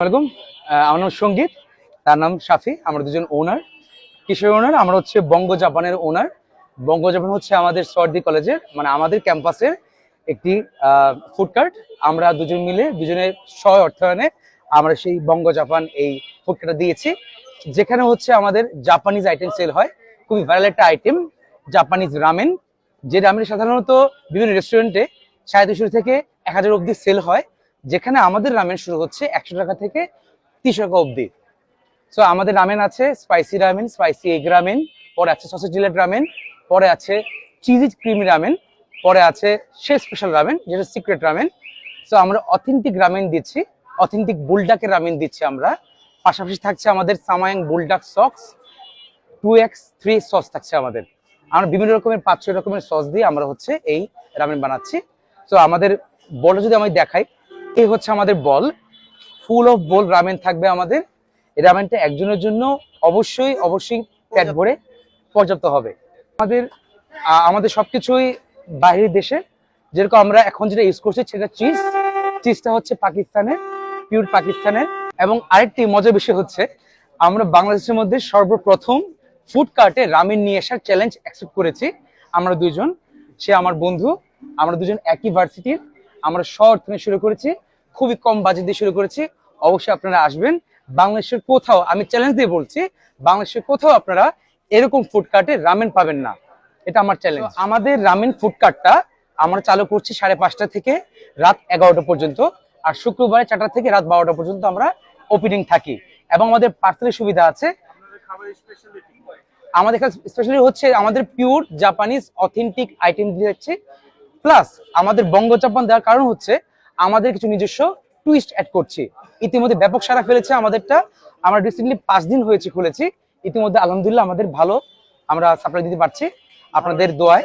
আহ, আমার নাম সংগীত তার নাম শাফি আমরা দুজন ওনার কিসের ওনার আমরা হচ্ছে বঙ্গ জাপানের ওনার বঙ্গ জাপান হচ্ছে আমাদের সর্দি কলেজের মানে আমাদের ক্যাম্পাসের একটি ফুড কার্ট আমরা দুজন মিলে দুজনের স্ব অর্থায়নে আমরা সেই বঙ্গ জাপান এই ফুড কার্টটা দিয়েছি। যেখানে হচ্ছে আমাদের জাপানিজ আইটেম সেল হয়। খুবই ভাইরাল একটা আইটেম জাপানিজ রামেন যে রামেন সাধারণত বিভিন্ন রেস্টুরেন্টে সাড়ে দুশো থেকে এক হাজার অব্দি সেল হয়। যেখানে আমাদের রামেন শুরু হচ্ছে একশো টাকা থেকে তিনশো টাকা অবধি। সো আমাদের রামেন আছে spicy ramen spicy egg ramen, পরে আছে সসেজ জিলেট রামেন, পরে আছে চিজি ক্রিমি রামেন, পরে আছে সে স্পেশাল রামেন, যেটা সিক্রেট রামেন। সো আমরা অথেন্টিক রামেন দিচ্ছি অথেন্টিক বুলডাকের রামেন দিচ্ছি আমরা। পাশাপাশি থাকছে আমাদের সামায়াং বুলডাক সক্স টু এক্স থ্রি সস থাকছে আমাদের। আমরা বিভিন্ন রকমের পাঁচ ছয় রকমের সস দিয়ে আমরা হচ্ছে এই রামেন বানাচ্ছি। তো আমাদের বলটা যদি আমি দেখাই এই হচ্ছে আমাদের বল। ফুল অফ বল রামেন থাকবে আমাদের। এই রামেনটা একজনের জন্য অবশ্যই অবশ্যই পেট ভরে পর্যাপ্ত হবে। আমাদের আমাদের সবকিছুই বাইরের দেশে। যেরকম আমরা এখন যেটা ইউজ করছি সেটা চিজ চিজটা হচ্ছে পাকিস্তানের পিওর পাকিস্তানের। এবং আরেকটি মজার বিষয় হচ্ছে আমরা বাংলাদেশের মধ্যে সর্বপ্রথম ফুড কার্টে রামেন নিয়ে আসার চ্যালেঞ্জ অ্যাকসেপ্ট করেছি। আমরা দুইজন সে আমার বন্ধু আমরা দুজন একই ভার্সিটির আমরা শহর থেকে শুরু করেছি খুবই কম বাজেট দিয়ে শুরু করেছি। অবশ্যই আপনারা আসবেন। বাংলাদেশের কোথাও আমি চ্যালেঞ্জ দিয়ে বলছি বাংলাদেশের কোথাও আপনারা এরকম ফুড কার্টে রামেন পাবেন না। এটা আমার চ্যালেঞ্জ আমাদের রামেন ফুড কার্টটা আমরা চালু করছি সাড়ে পাঁচটা থেকে রাত এগারোটা পর্যন্ত। আর শুক্রবারে চারটা থেকে রাত বারোটা পর্যন্ত আমরা ওপেনিং থাকি। এবং আমাদের পার্সেলের সুবিধা আছে। আমাদের স্পেশালি হচ্ছে আমাদের পিওর জাপানিজ অথেন্টিক আইটেম দিয়েছে প্লাস আমাদের বঙ্গ জাপান দেওয়ার কারণ হচ্ছে আমাদের কিছু নিজস্ব টুইস্ট অ্যাড করছি। ইতিমধ্যে ব্যাপক সারা ফেলেছে আমাদেরটা। আমরা রিসেন্টলি পাঁচ দিন হয়েছে খুলেছি। ইতিমধ্যে আলহামদুলিল্লাহ আমাদের ভালো আমরা সাপ্লাই দিতে পারছি। আপনাদের দোয়ায়